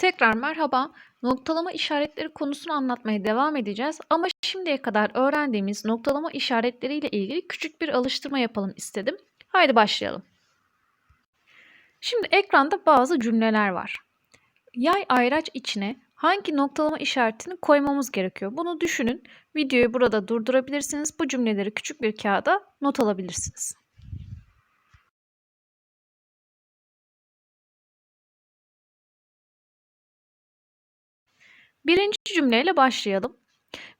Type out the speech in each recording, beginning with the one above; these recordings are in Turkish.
Tekrar merhaba. Noktalama işaretleri konusunu anlatmaya devam edeceğiz ama şimdiye kadar öğrendiğimiz noktalama işaretleriyle ilgili küçük bir alıştırma yapalım istedim. Haydi başlayalım. Şimdi ekranda bazı cümleler var. Yay ayraç içine hangi noktalama işaretini koymamız gerekiyor? Bunu düşünün. Videoyu burada durdurabilirsiniz. Bu cümleleri küçük bir kağıda not alabilirsiniz. Birinci cümleyle başlayalım.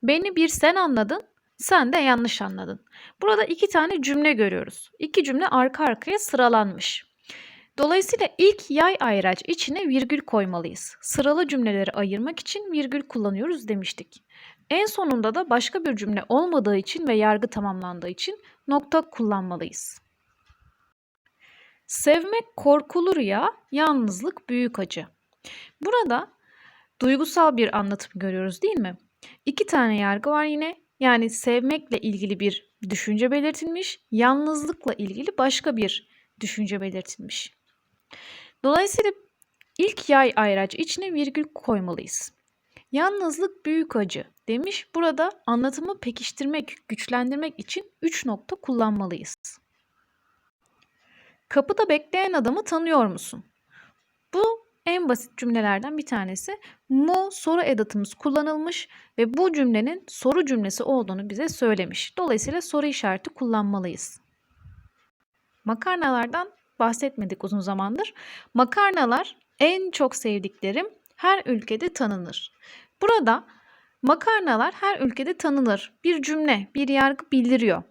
Beni bir sen anladın, sen de yanlış anladın. Burada iki tane cümle görüyoruz. İki cümle arka arkaya sıralanmış. Dolayısıyla ilk yay ayraç içine virgül koymalıyız. Sıralı cümleleri ayırmak için virgül kullanıyoruz demiştik. En sonunda da başka bir cümle olmadığı için ve yargı tamamlandığı için nokta kullanmalıyız. Sevmek korkulur ya, yalnızlık büyük acı. Burada duygusal bir anlatım görüyoruz değil mi? İki tane yargı var yine. Yani sevmekle ilgili bir düşünce belirtilmiş, yalnızlıkla ilgili başka bir düşünce belirtilmiş. Dolayısıyla ilk yay ayraç içine virgül koymalıyız. Yalnızlık büyük acı demiş. Burada anlatımı pekiştirmek, güçlendirmek için 3 nokta kullanmalıyız. Kapıda bekleyen adamı tanıyor musun? Bu en basit cümlelerden bir tanesi. Mu soru edatımız kullanılmış ve bu cümlenin soru cümlesi olduğunu bize söylemiş. Dolayısıyla soru işareti kullanmalıyız. Makarnalardan bahsetmedik uzun zamandır. Makarnalar en çok sevdiklerim her ülkede tanınır. Burada makarnalar her ülkede tanınır. Bir cümle, bir yargı bildiriyor.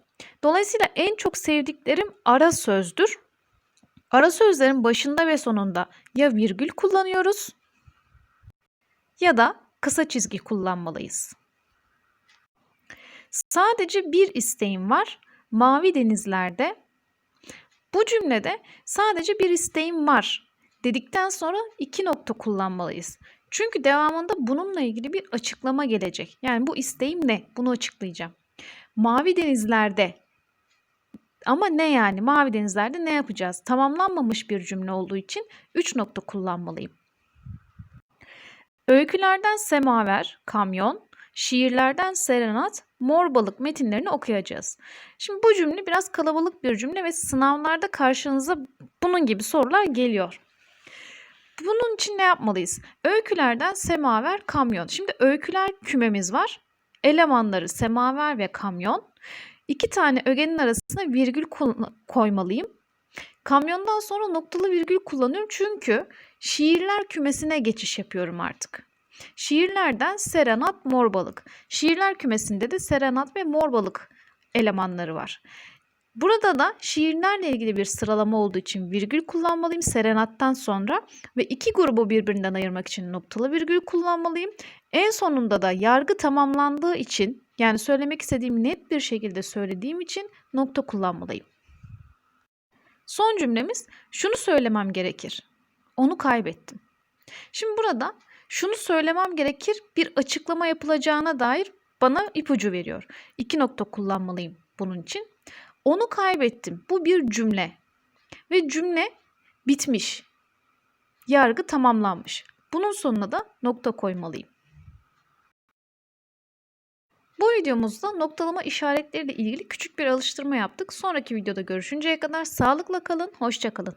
Dolayısıyla en çok sevdiklerim ara sözdür. Ara sözlerin başında ve sonunda ya virgül kullanıyoruz ya da kısa çizgi kullanmalıyız. Sadece bir isteğim var. Mavi denizlerde. Bu cümlede sadece bir isteğim var dedikten sonra iki nokta kullanmalıyız. Çünkü devamında bununla ilgili bir açıklama gelecek. Yani bu isteğim ne? Bunu açıklayacağım. Mavi denizlerde ama ne yani? Mavi denizlerde ne yapacağız? Tamamlanmamış bir cümle olduğu için 3 nokta kullanmalıyım. Öykülerden semaver, kamyon, şiirlerden serenat, mor balık metinlerini okuyacağız. Şimdi bu cümle biraz kalabalık bir cümle ve sınavlarda karşınıza bunun gibi sorular geliyor. Bunun için ne yapmalıyız? Öykülerden semaver, kamyon. Şimdi öyküler kümemiz var. Elemanları semaver ve kamyon. İki tane ögenin arasına virgül koymalıyım. Kamyondan sonra noktalı virgül kullanıyorum çünkü şiirler kümesine geçiş yapıyorum artık. Şiirlerden serenat, mor balık. Şiirler kümesinde de serenat ve mor balık elemanları var. Burada da şiirlerle ilgili bir sıralama olduğu için virgül kullanmalıyım serenattan sonra ve iki grubu birbirinden ayırmak için noktalı virgül kullanmalıyım. En sonunda da yargı tamamlandığı için yani söylemek istediğim net bir şekilde söylediğim için nokta kullanmalıyım. Son cümlemiz şunu söylemem gerekir. Onu kaybettim. Şimdi burada şunu söylemem gerekir bir açıklama yapılacağına dair bana ipucu veriyor. İki nokta kullanmalıyım bunun için. Onu kaybettim. Bu bir cümle. Ve cümle bitmiş. Yargı tamamlanmış. Bunun sonuna da nokta koymalıyım. Bu videomuzda noktalama işaretleriyle ilgili küçük bir alıştırma yaptık. Sonraki videoda görüşünceye kadar sağlıkla kalın, hoşçakalın.